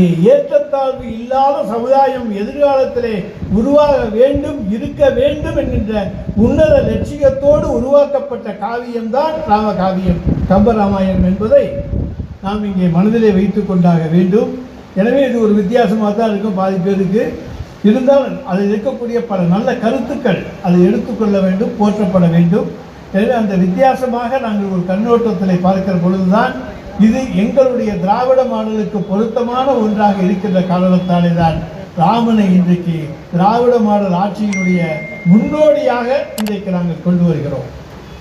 இங்கே ஏற்றத்தாழ்வு இல்லாத சமுதாயம் எதிர்காலத்திலே உருவாக வேண்டும் இருக்க வேண்டும் என்கின்ற உன்னத லட்சியத்தோடு உருவாக்கப்பட்ட காவியம்தான் ராம காவியம் கம்பராமாயணம் என்பதை நாம் இங்கே மனதிலே வைத்து கொண்டாக வேண்டும். எனவே இது ஒரு வித்தியாசமாக தான் இருக்கும் பாதி பேருக்கு. இருந்தாலும் அதில் இருக்கக்கூடிய பல நல்ல கருத்துக்கள் அதை எடுத்துக்கொள்ள வேண்டும் போற்றப்பட வேண்டும். எனவே அந்த வித்தியாசமாக நாங்கள் ஒரு கண்ணோட்டத்தில் பார்க்கிற பொழுதுதான் இது எங்களுடைய திராவிட மாடலுக்கு பொருத்தமான ஒன்றாக இருக்கின்ற காரணத்தாலே தான் ராமனை இன்றைக்கு திராவிட மாடல் ஆட்சியினுடைய முன்னோடியாக இன்றைக்கு நாங்கள் கொண்டு வருகிறோம்.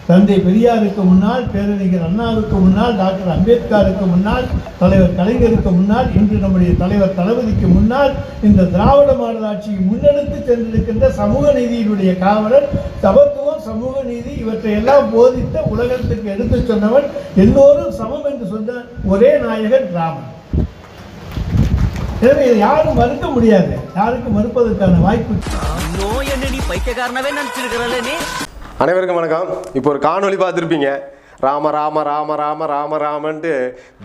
தந்தை பெரியாருக்கு முன்னால் பேரறிஞர் அண்ணாவுக்கு முன்னால் டாக்டர் அம்பேத்கருக்கு முன்னால் தலைவர் கலைஞருக்கு முன்னால் இன்று நம்முடைய தலைவர் தளபதிக்கு முன்னால் இந்த திராவிட மாடல் ஆட்சியை முன்னெடுத்து சென்றிருக்கின்ற சமூக நீதியினுடைய காவலர் சமத்துவம் சமூக நீதி இவற்றை எல்லாம் போதித்த உலகத்துக்கு எடுத்து சொன்னவன் எல்லோரும் சமம் என்று சொன்ன ஒரே நாயகன் ராமன். எனவே இதை யாரும் மறுக்க முடியாது. யாருக்கும் மறுப்பதற்கான வாய்ப்பு நோய் என்ன நீ பைத்தியக்காரனவே நினைச்சிருக்கிறல்ல அனைவருக்கும் வணக்கம். இப்போ ஒரு காணொலி பார்த்துருப்பீங்க. ராம ராம ராம ராம ராம ராமன்ட்டு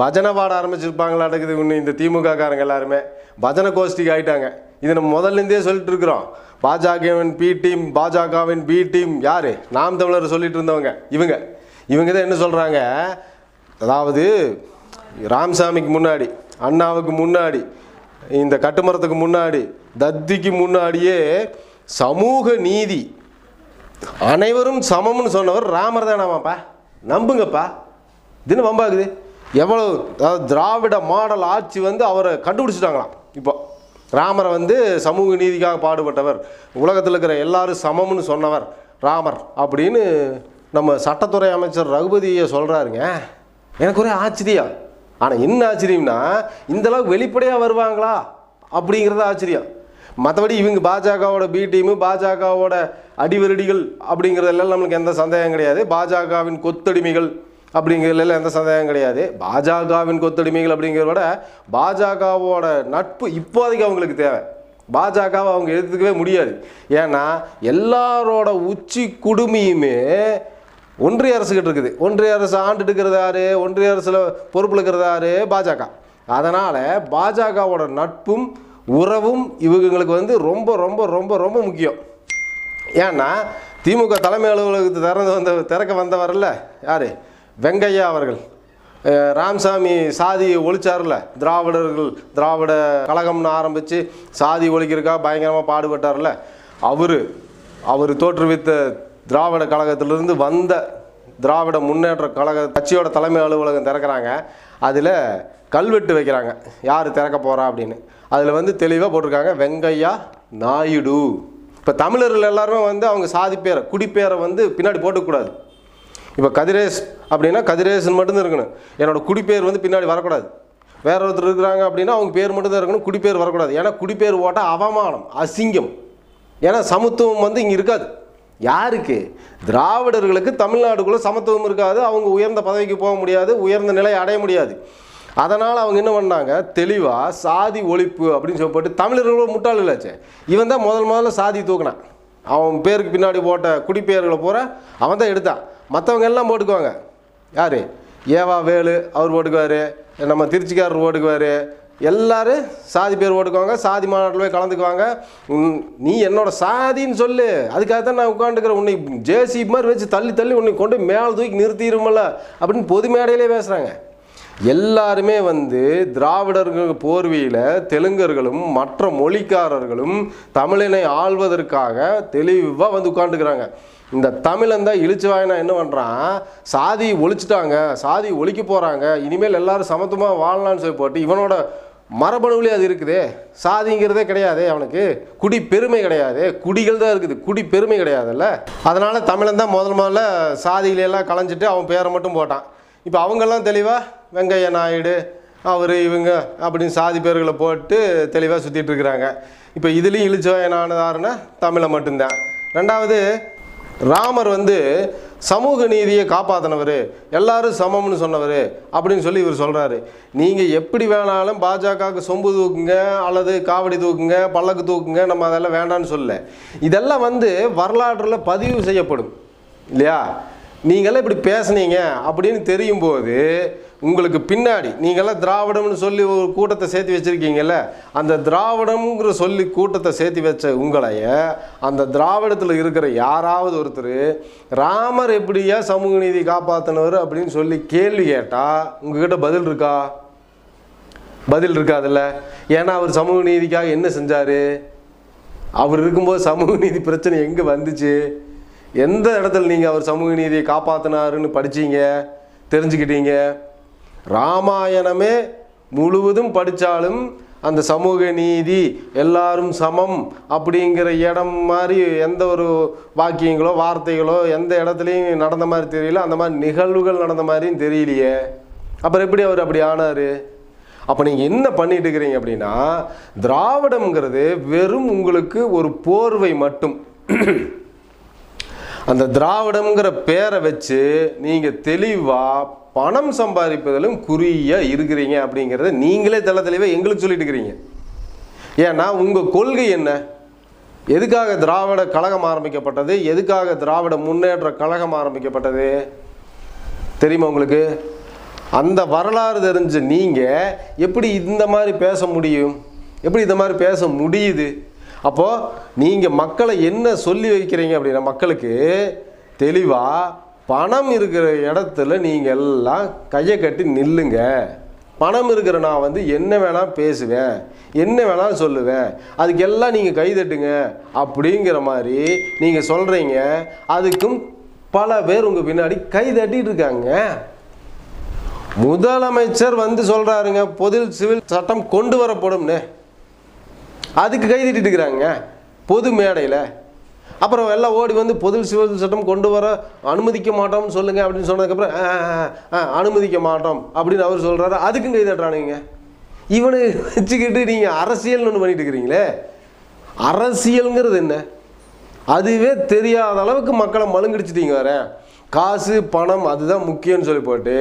பஜனை பாட ஆரம்பிச்சிருப்பாங்களாட்டுக்குது இன்னும் இந்த திமுக காரங்க எல்லாருமே. பஜனை கோஷ்டிக்கு ஆகிட்டாங்க இது நம்ம முதல்ல இருந்தே சொல்லிட்டு இருக்கிறோம். பாஜகவின் பி டீம் பாஜகவின் பி டீம் யார்? நாம் தமிழர் சொல்லிட்டு இருந்தவங்க. இவங்க. இவங்க தான் என்ன சொல்கிறாங்க அதாவது ராமசாமிக்கு முன்னாடி அண்ணாவுக்கு முன்னாடி இந்த கட்டுமரத்துக்கு முன்னாடி தத்திக்கு முன்னாடியே சமூக நீதி அனைவரும் சமம்னு சொன்னவர் ராமர் தானாமாப்பா. நம்புங்கப்பா. தினம் வம்பாகுது. எவ்வளோ அதாவது திராவிட மாடல் ஆட்சி வந்து அவரை கண்டுபிடிச்சிட்டாங்களாம். இப்போ ராமரை வந்து சமூக நீதிக்காக பாடுபட்டவர் உலகத்தில் இருக்கிற எல்லாரும் சமம்னு சொன்னவர் ராமர் அப்படின்னு நம்ம சட்டத்துறை அமைச்சர் ரகுபதியை சொல்கிறாருங்க எனக்கு ஒரே ஆச்சரியம். ஆனால் என்ன ஆச்சரியம்னா இந்தளவுக்கு வெளிப்படையாக வருவாங்களா அப்படிங்கிறது ஆச்சரியம். மற்றபடி இவங்க பாஜகவோட பி டீமு பாஜகவோட அடிவெரடிகள் அப்படிங்கிறதெல்லாம் நம்மளுக்கு எந்த சந்தேகம் கிடையாது. பாஜகவின் கொத்தடிமைகள் அப்படிங்கிறதுல எந்த சந்தேகம் கிடையாது. பாஜகவின் கொத்தடிமைகள் அப்படிங்கிறத விட பாஜகவோட நட்பு இப்போதைக்கு அவங்களுக்கு தேவை. பாஜகவை அவங்க எடுத்துக்கவே முடியாது. ஏன்னா எல்லாரோட உச்சி குடுமியுமே ஒன்றிய அரசுகிட்ட இருக்குது. ஒன்றிய அரசு ஆண்டுட்டு இருக்கிறது யாரு? ஒன்றிய அரசில் பொறுப்பில் இருக்கிறது யாரு? பாஜக. அதனால் பாஜகவோட நட்பும் உறவும் இவங்களுக்கு வந்து ரொம்ப ரொம்ப ரொம்ப ரொம்ப முக்கியம். ஏன்னா திமுக தலைமை அலுவலகத்தை திறந்து வந்த திறக்க வந்தவர்ல யார்? வெங்கையா அவர்கள். ராம்சாமி ராமசாமி சாதி ஒழிச்சார்ல. திராவிடர்கள் திராவிட கழகம்னு ஆரம்பித்து சாதி ஒழிக்கிறக்கா பயங்கரமாக பாடுபட்டார்ல. அவர் அவர் தோற்றுவித்த திராவிட கழகத்திலிருந்து வந்த திராவிட முன்னேற்ற கழக கட்சியோட தலைமை அலுவலகம் திறக்கிறாங்க. அதில் கல்வெட்டு வைக்கிறாங்க. யார் திறக்க போகிறா அப்படின்னு. அதில் வந்து தெளிவாக போட்டிருக்காங்க வெங்கையா நாயுடு. இப்போ தமிழர்கள் எல்லாருமே வந்து அவங்க சாதி பேரை குடிப்பேரை வந்து பின்னாடி போட்டுக்கூடாது. இப்போ கதிரேஷ் அப்படின்னா கதிரேசன் மட்டும்தான் இருக்கணும். என்னோட குடிப்பேர் வந்து பின்னாடி வரக்கூடாது. வேற ஒருத்தர் இருக்கிறாங்க அப்படின்னா அவங்க பேர் மட்டும்தான் இருக்கணும் குடிப்பேர் வரக்கூடாது. ஏன்னா குடிப்பேர் ஓட்டால் அவமானம் அசிங்கம். ஏன்னா சமத்துவம் வந்து இங்கே இருக்காது. யாருக்கு? திராவிடர்களுக்கு தமிழ்நாடுக்குள்ளே சமத்துவம் இருக்காது அவங்க உயர்ந்த பதவிக்கு போக முடியாது உயர்ந்த நிலையை அடைய முடியாது. அதனால் அவங்க என்ன பண்ணாங்க? தெளிவாக சாதி ஒழிப்பு அப்படின்னு சொல்லப்பட்டு தமிழர்களோட முட்டாள் இல்லாச்சே. இவன் தான் முதல் முதல்ல சாதி தூக்கினான். அவன் பேருக்கு பின்னாடி போட்ட குடிப்பெயர்களை பூரா அவன் தான் எடுத்தான். மற்றவங்க எல்லாம் போட்டுக்குவாங்க. யார்? ஏவா வேலு அவர் போட்டுக்குவார். நம்ம திருச்சிக்காரர் போட்டுக்குவார். எல்லோரும் சாதி பேர் போட்டுக்குவாங்க சாதி மாநாட்டில் போய் கலந்துக்குவாங்க. நீ என்னோட சாதின்னு சொல்லு. அதுக்காக தான் நான் உட்காந்துக்கிறேன் உன்னை ஜேசி மாதிரி வச்சு தள்ளி தள்ளி உன்னை கொண்டு மேலே தூக்கி நிறுத்திடுமல்ல அப்படின்னு பொது மேடையிலே பேசுகிறாங்க எல்லாருமே வந்து திராவிடர்கள் போர்வியில் தெலுங்கர்களும் மற்ற மொழிக்காரர்களும் தமிழினை ஆள்வதற்காக தெளிவாக வந்து உட்காந்துக்கிறாங்க இந்த தமிழன் தான் இழிச்சு வாயினா என்ன பண்ணுறான் சாதி ஒழிச்சிட்டாங்க சாதி ஒழிக்க போகிறாங்க இனிமேல் எல்லாரும் சமத்துவமாக வாழலாம்னு சொல்லி போட்டு இவனோட மரபணுவிலே அது இருக்குதே. சாதிங்கிறதே கிடையாது அவனுக்கு. குடி பெருமை கிடையாது. குடிகள் தான் இருக்குது. குடி பெருமை கிடையாதுல்ல. அதனால் தமிழன் தான் முதல் முதல்ல சாதிகளை எல்லாம் களைஞ்சிட்டு அவன் பேரை மட்டும் போட்டான். இப்போ அவங்கெல்லாம் தெளிவாக வெங்கைய நாயுடு அவர் இவங்க அப்படின்னு சாதி பேர்களை போட்டு தெளிவாக சுற்றிட்டு இருக்கிறாங்க. இப்போ இதுலேயும் இழிச்சவாயனானதாருன்னா தமிழை மட்டும்தான். ரெண்டாவது ராமர் வந்து சமூக நீதியை காப்பாற்றினவர் எல்லாரும் சமம்னு சொன்னவர் அப்படின்னு சொல்லி இவர் சொல்கிறாரு நீங்கள் எப்படி வேணாலும் பாஜகவுக்கு சொம்பு தூக்குங்க அல்லது காவடி தூக்குங்க பல்லக்கு தூக்குங்க நம்ம அதெல்லாம் வேண்டாம்னு சொல்லலை. இதெல்லாம் வந்து வரலாற்றில் பதிவு செய்யப்படும். இல்லையா? நீங்களாம் இப்படி பேசுனீங்க அப்படின்னு தெரியும் போது உங்களுக்கு பின்னாடி நீங்களாம் திராவிடம்னு சொல்லி ஒரு கூட்டத்தை சேர்த்து வச்சுருக்கீங்கல்ல அந்த திராவிடம்ங்கிற சொல்லி கூட்டத்தை சேர்த்து வச்ச உங்களைய அந்த திராவிடத்தில் இருக்கிற யாராவது ஒருத்தர் ராமர் எப்படியா சமூக நீதி காப்பாற்றினவர் அப்படின்னு சொல்லி கேள்வி கேட்டால் உங்ககிட்ட பதில் இருக்கா? பதில் இருக்காதுல்ல. ஏன்னா அவர் சமூக நீதிக்காக என்ன செஞ்சார்? அவர் இருக்கும்போது சமூக நீதி பிரச்சனை எங்கே வந்துச்சு? எந்த இடத்துல நீங்கள் அவர் சமூக நீதியை காப்பாற்றினாருன்னு படிச்சீங்க? தெரிஞ்சுக்கிட்டீங்க? ராமாயணமே முழுவதும் படித்தாலும் அந்த சமூக நீதி எல்லாரும் சமம் அப்படிங்கிற இடம் மாதிரி எந்த ஒரு வாக்கியங்களோ வார்த்தைகளோ எந்த இடத்துலையும் நடந்த மாதிரி தெரியல. அந்த மாதிரி நிகழ்வுகள் நடந்த மாதிரியும் தெரியலையே. அப்புறம் எப்படி அவர் அப்படி ஆனார்? அப்போ நீங்கள் என்ன பண்ணிட்டு இருக்கிறீங்க அப்படின்னா திராவிடம்ங்கிறது வெறும் உங்களுக்கு ஒரு போர்வை மட்டும். அந்த திராவிடம்ங்கிற பேரை வச்சு நீங்கள் தெளிவாக பணம் சம்பாதிப்பதிலும் குறியாக இருக்கிறீங்க அப்படிங்கிறத நீங்களே தெல தெளிவாக எங்களுக்கு சொல்லிட்டு இருக்கிறீங்க. ஏன்னா உங்கள் கொள்கை என்ன? எதுக்காக திராவிட கழகம் ஆரம்பிக்கப்பட்டது? எதுக்காக திராவிட முன்னேற்ற கழகம் ஆரம்பிக்கப்பட்டது? தெரியுமா உங்களுக்கு? அந்த வரலாறு தெரிஞ்ச நீங்கள் எப்படி இந்த மாதிரி பேச முடியும்? எப்படி இந்த மாதிரி பேச முடியுது? அப்போது நீங்கள் மக்களை என்ன சொல்லி வைக்கிறீங்க அப்படின்னா மக்களுக்கு தெளிவாக பணம் இருக்கிற இடத்துல நீங்கள் எல்லாம் கையை கட்டி நில்லுங்க. பணம் இருக்கிற நான் வந்து என்ன வேணால் பேசுவேன் என்ன வேணாலும் சொல்லுவேன் அதுக்கெல்லாம் நீங்கள் கைதட்டுங்க அப்படிங்கிற மாதிரி நீங்கள் சொல்கிறீங்க அதுக்கும் பல பேர் உங்கள் பின்னாடி கை தட்டிட்டு இருக்காங்க. முதலமைச்சர் வந்து சொல்கிறாருங்க பொது சிவில் சட்டம் கொண்டு வரப்படும்னு. அதுக்கு கை தட்டிட்டு இருக்கிறாங்க. பொது மேடையில். அப்புறம் எல்லாம் ஓடி வந்து பொது சிவில் சட்டம் கொண்டு வர அனுமதிக்க மாட்டோம்னு சொல்லுங்க அப்படின்னு சொன்னதுக்கப்புறம் "ஆ, ஆ, ஆ, அனுமதிக்க மாட்டோம். அப்படின்னு அவர் சொல்கிறாரு அதுக்கும் கை தட்டுறானுங்க இவனை வச்சுக்கிட்டு நீங்கள் அரசியல்னு ஒன்று பண்ணிட்டு இருக்கிறீங்களே? அரசியலுங்கிறது என்ன? அதுவே தெரியாத அளவுக்கு மக்களை மழுங்கடிச்சிட்டீங்க வரேன் காசு பணம் அதுதான் முக்கியம்னு சொல்லி போட்டு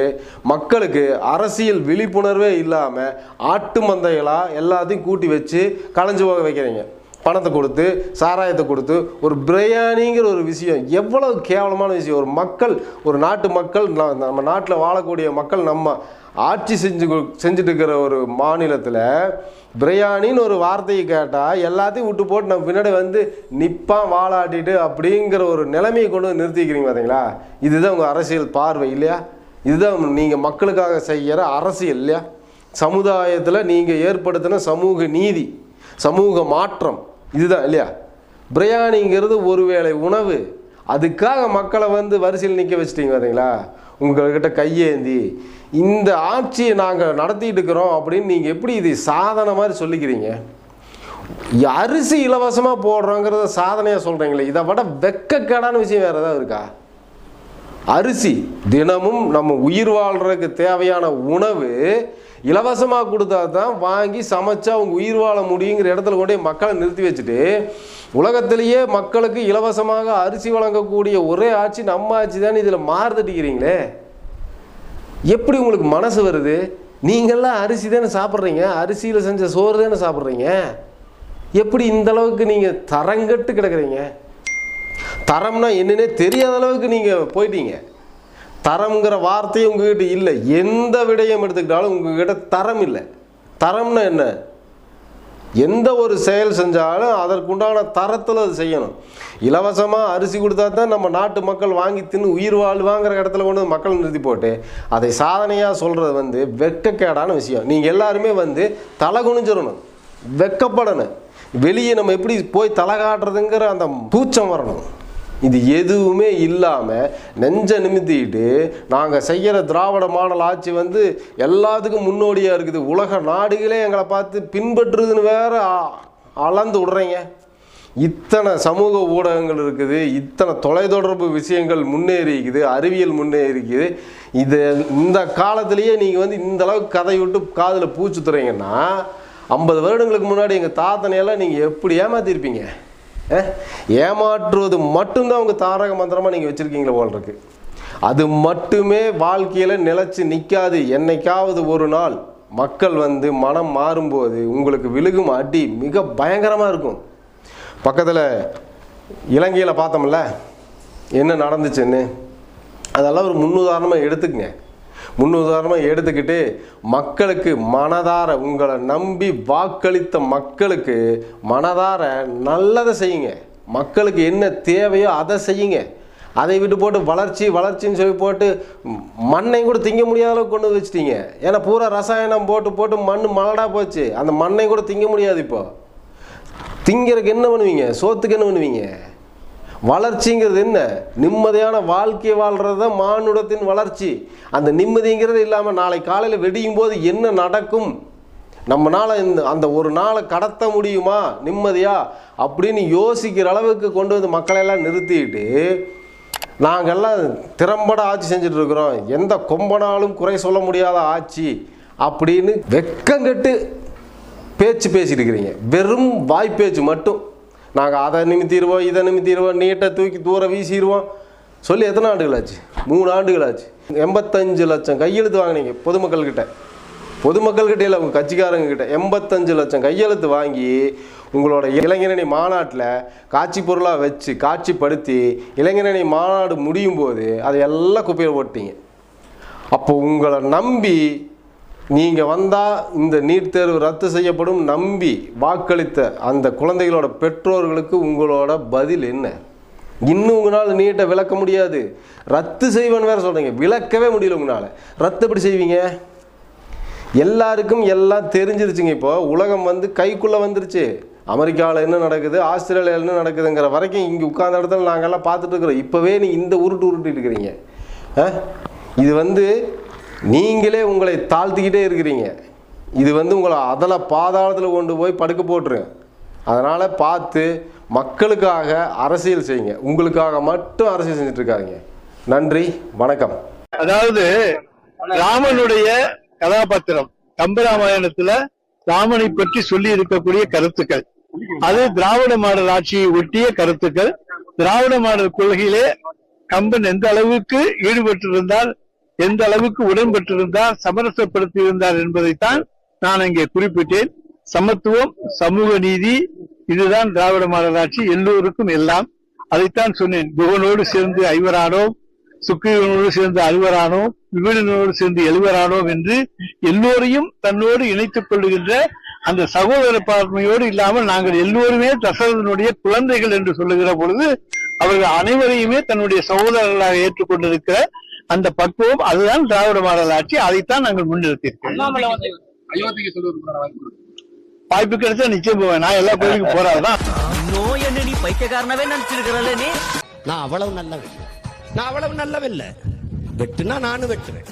மக்களுக்கு அரசியல் விழிப்புணர்வே இல்லாமல் ஆட்டு மந்தைகளாக எல்லாத்தையும் கூட்டி வச்சு களைஞ்சு போக வைக்கிறீங்க. பணத்தை கொடுத்து சாராயத்தை கொடுத்து ஒரு பிரியாணிங்கிற ஒரு விஷயம் எவ்வளவு கேவலமான விஷயம். ஒரு மக்கள் ஒரு நாட்டு மக்கள் நம்ம நாட்டில் வாழக்கூடிய மக்கள் நம்ம ஆட்சி செஞ்சு கொ- செஞ்சுட்டு இருக்கிற ஒரு மாநிலத்தில் பிரியாணின்னு ஒரு வார்த்தையை கேட்டால் எல்லாத்தையும் விட்டு போட்டு நம்ம பின்னாடி வந்து நிற்பான் வாழாட்டிட்டு அப்படிங்கிற ஒரு நிலைமையை கொண்டு வந்து நிறுத்திக்கிறீங்க பார்த்தீங்களா இதுதான் உங்கள் அரசியல் பார்வை இல்லையா? இதுதான் நீங்கள் மக்களுக்காக செய்கிற அரசியல் இல்லையா? சமுதாயத்தில் நீங்கள் ஏற்படுத்தின சமூக நீதி சமூக மாற்றம் இதுதான் இல்லையா? பிரியாணிங்கிறது ஒருவேளை உணவு அதுக்காக மக்களை வந்து வரிசையில் நிற்க வச்சுட்டீங்க பார்த்தீங்களா உங்கள்கிட்ட கையேந்தி இந்த ஆட்சியை நாங்கள் நடத்திட்டு இருக்கிறோம் அப்படின்னு நீங்கள் எப்படி இது சாதனை மாதிரி சொல்லிக்கிறீங்க? அரிசி இலவசமாக போடுறோங்கிறத சாதனையாக சொல்கிறீங்களே இதை விட வெக்கக்கேடான விஷயம் வேறு ஏதாவது இருக்கா? அரிசி தினமும் நம்ம உயிர் வாழ்கிறதுக்கு தேவையான உணவு இலவசமாக கொடுத்தா தான் வாங்கி சமைச்சா அவங்க உயிர் வாழ முடியுங்கிற இடத்துல கொண்டே மக்களை நிறுத்தி வச்சுட்டு உலகத்திலேயே மக்களுக்கு இலவசமாக அரிசி வழங்கக்கூடிய ஒரே ஆட்சி நம்ம ஆட்சி தான் இதில் மாறுதட்டிக்கிறீங்களே? எப்படி உங்களுக்கு மனசு வருது? நீங்கள்லாம் அரிசி தானே சாப்பிட்றீங்க? அரிசியில் செஞ்ச சோறு தானே சாப்பிட்றீங்க? எப்படி இந்த அளவுக்கு நீங்கள் தரங்கட்டு கிடக்குறீங்க? தரம்னா என்னன்னே தெரியாத அளவுக்கு நீங்கள் போயிட்டீங்க. தரம்ங்கிற வார்த்தையும் உங்ககிட்ட இல்லை. எந்த விடயம் எடுத்துக்கிட்டாலும் உங்ககிட்ட தரம் இல்லை. தரம்னா என்ன? எந்த ஒரு செயல் செஞ்சாலும் அதற்குண்டான தரத்தில் அது செய்யணும். இலவசமாக அரிசி கொடுத்தா தான் நம்ம நாட்டு மக்கள் வாங்கி தின்னு உயிர் வாழ்வாங்கிற இடத்துல கொண்டு மக்கள் நிறுத்தி போட்டு அதை சாதனையாக சொல்கிறது வந்து வெட்கக்கேடான விஷயம். நீங்கள் எல்லாருமே வந்து தலை குனிஞ்சிடணும் வெக்கப்படணும். வெளியே நம்ம எப்படி போய் தலை காட்டுறதுங்கிற அந்த பூச்சம் வரணும். இது எதுவுமே இல்லாமல் நெஞ்ச நிமித்திட்டு நாங்கள் செய்கிற திராவிட மாடல் ஆட்சி வந்து எல்லாத்துக்கும் முன்னோடியாக இருக்குது. உலக நாடுகளே எங்களை பார்த்து பின்பற்றுதுன்னு வேற அளந்து விடுறீங்க. இத்தனை சமூக ஊடகங்கள் இருக்குது இத்தனை தொலைத்தொடர்பு விஷயங்கள் முன்னேறிக்குது அறிவியல் முன்னேறிக்குது. இது இந்த காலத்திலேயே நீங்கள் வந்து இந்த அளவுக்கு கதை விட்டு காதில் பூச்சுத்துறீங்கன்னா ஐம்பது வருடங்களுக்கு முன்னாடி எங்கள் தாத்தனையெல்லாம் நீங்கள் எப்படி ஏமாத்திருப்பீங்க? ஏமாற்றுவது மட்டும்தான் உங்கள் தாரக மந்திரமாக நீங்கள் வச்சுருக்கீங்களே போல் இருக்கு. அது மட்டுமே வாழ்க்கையில் நிலச்சி நிற்காது என்னைக்காவது ஒரு நாள் மக்கள் வந்து மனம் மாறும்போது உங்களுக்கு விழுகும் அடி மிக பயங்கரமாக இருக்கும். பக்கத்தில் இலங்கையில் பார்த்தோம்ல என்ன நடந்துச்சுன்னு? அதெல்லாம் ஒரு முன்னுதாரணமாக எடுத்துக்கங்க. முன்னுதாரணமாக எடுத்துக்கிட்டு மக்களுக்கு மனதார உங்களை நம்பி வாக்களித்த மக்களுக்கு மனதார நல்லதை செய்யுங்க. மக்களுக்கு என்ன தேவையோ அதை செய்யுங்க. அதை விட்டு போட்டு வளர்ச்சி வளர்ச்சின்னு சொல்லி போட்டு மண்ணையும் கூட திங்க முடியாத அளவுக்கு கொண்டு வந்து வச்சிட்டீங்க. ஏன்னா பூரா ரசாயனம் போட்டு போட்டு மண் மலடாக போச்சு. அந்த மண்ணையும் கூட திங்க முடியாது இப்போ. திங்கிறதுக்கு என்ன பண்ணுவீங்க? சோத்துக்கு என்ன பண்ணுவீங்க? வளர்ச்சிங்கிறது என்ன? நிம்மதியான வாழ்க்கை வாழ்கிறது தான் மானுடத்தின் வளர்ச்சி. அந்த நிம்மதிங்கிறது இல்லாமல் நாளை காலையில் வெடியும் போது என்ன நடக்கும்? நம்மளால் இந்த அந்த ஒரு நாளை கடத்த முடியுமா? நிம்மதியாக அப்படின்னு யோசிக்கிற அளவுக்கு கொண்டு வந்து மக்களையெல்லாம் நிறுத்திட்டு நாங்கள்லாம் திறம்பட ஆட்சி செஞ்சிட்ருக்குறோம் எந்த கொம்பனாலும் குறை சொல்ல முடியாத ஆட்சி அப்படின்னு வெக்கங்கெட்டு பேச்சு பேசிட்டு இருக்கிறீங்க. வெறும் வாய்ப்பேச்சு மட்டும். நாங்கள் அதை நிமித்திடுவோம் இதை நிமித்திடுவோம் நீட்டை தூக்கி தூர வீசிடுவோம். சொல்லி எத்தனை ஆண்டுகள் ஆச்சு மூணு ஆண்டுகள் ஆச்சு எண்பத்தஞ்சு லட்சம் கையெழுத்து வாங்கினீங்க பொதுமக்கள்கிட்ட. பொதுமக்கள்கிட்ட இல்லை உங்கள் கட்சிக்காரங்கக்கிட்ட எண்பத்தஞ்சு லட்சம் கையெழுத்து வாங்கி உங்களோட இளைஞரணி மாநாட்டில் காட்சி பொருளாக வச்சு காட்சிப்படுத்தி இளைஞரணி மாநாடு முடியும் போது அதை எல்லாம் குப்பையில் போட்டீங்க. அப்போ உங்களை நம்பி நீங்கள் வந்தால் இந்த நீட் தேர்வு ரத்து செய்யப்படும் நம்பி வாக்களித்த அந்த குழந்தைகளோட பெற்றோர்களுக்கு உங்களோட பதில் என்ன? இன்னும் உங்களால் நீட்டை விளக்க முடியாது. ரத்து செய்வேன்னு வேற சொல்கிறீங்க விளக்கவே முடியல உங்களால். ரத்து எப்படி செய்வீங்க? எல்லாருக்கும் எல்லாம் தெரிஞ்சிருச்சுங்க இப்போ. உலகம் வந்து கைக்குள்ளே வந்துருச்சு. அமெரிக்காவில் என்ன நடக்குது? ஆஸ்திரேலியாவில் என்ன நடக்குதுங்கிற வரைக்கும் இங்கே உட்கார்ந்த இடத்துல நாங்கள்லாம் பார்த்துட்டு இருக்கிறோம். இப்போவே நீங்கள் இந்த உருட்டு உருட்டு இருக்கிறீங்க. ஆ? இது வந்து நீங்களே உங்களை தாழ்த்திக்கிட்டே இருக்கிறீங்க. இது வந்து உங்களை அதில் பாதாளத்தில் கொண்டு போய் படுக்க போட்டுருங்க. அதனால் பார்த்து மக்களுக்காக அரசியல் செய்யுங்க. உங்களுக்காக மட்டும் அரசியல் செஞ்சுட்டு இருக்காங்க நன்றி வணக்கம். அதாவது ராமனுடைய கதாபாத்திரம் கம்பராமாயணத்துல ராமனை பற்றி சொல்லி இருக்கக்கூடிய கருத்துக்கள். அது திராவிட மாடல் ஆட்சியை ஒட்டிய கருத்துக்கள். திராவிட மாடல் கொள்கையிலே கம்பன் எந்த அளவுக்கு ஈடுபட்டிருந்தால் எந்த அளவுக்கு உடன்பட்டிருந்தார் சமரசப்படுத்தி இருந்தார் என்பதைத்தான் நான் இங்கே குறிப்பிட்டேன். சமத்துவம் சமூக நீதி இதுதான் திராவிட மாநகராட்சி எல்லோருக்கும் எல்லாம். அதைத்தான் சொன்னேன். குகனோடு சேர்ந்து ஐவரானோம் சுக்கிரனோடு சேர்ந்து அறுவரானோம் விபீடனோடு சேர்ந்து எழுவரானோம் என்று எல்லோரையும் தன்னோடு இணைத்துக் கொள்ளுகின்ற அந்த சகோதர பார்மையோடு இல்லாமல் நாங்கள் எல்லோருமே தசரதனுடைய குழந்தைகள் என்று சொல்லுகிற பொழுது அவர்கள் அனைவரையுமே தன்னுடைய சகோதரர்களாக ஏற்றுக்கொண்டிருக்கிற அந்த பக்குவம் அதுதான் திராவிட மாடல் ஆட்சி அதைத்தான் நாங்கள் முன்னிறுத்தியிருக்கோம். வாய்ப்பு கிடைச்சா நிச்சயம் போவேன். நான் எல்லா கோயிலுக்கும் போறாதான் இன்னும் என்ன நீ பைத்தியக்காரனவே நினைச்சிருக்கிறல்ல நீ? நான் அவ்வளவு நல்லவன். நான் அவ்வளவு நல்லவன் இல்ல. வெட்டுனா நானும் வெட்டுறேன்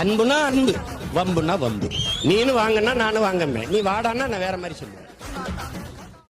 அன்புனா அன்பு வம்புனா வம்பு. நீனு வாங்கன்னா நானும் வாங்கமே நீ வாடான்னா நான் வேற மாதிரி சொல்லுவேன்.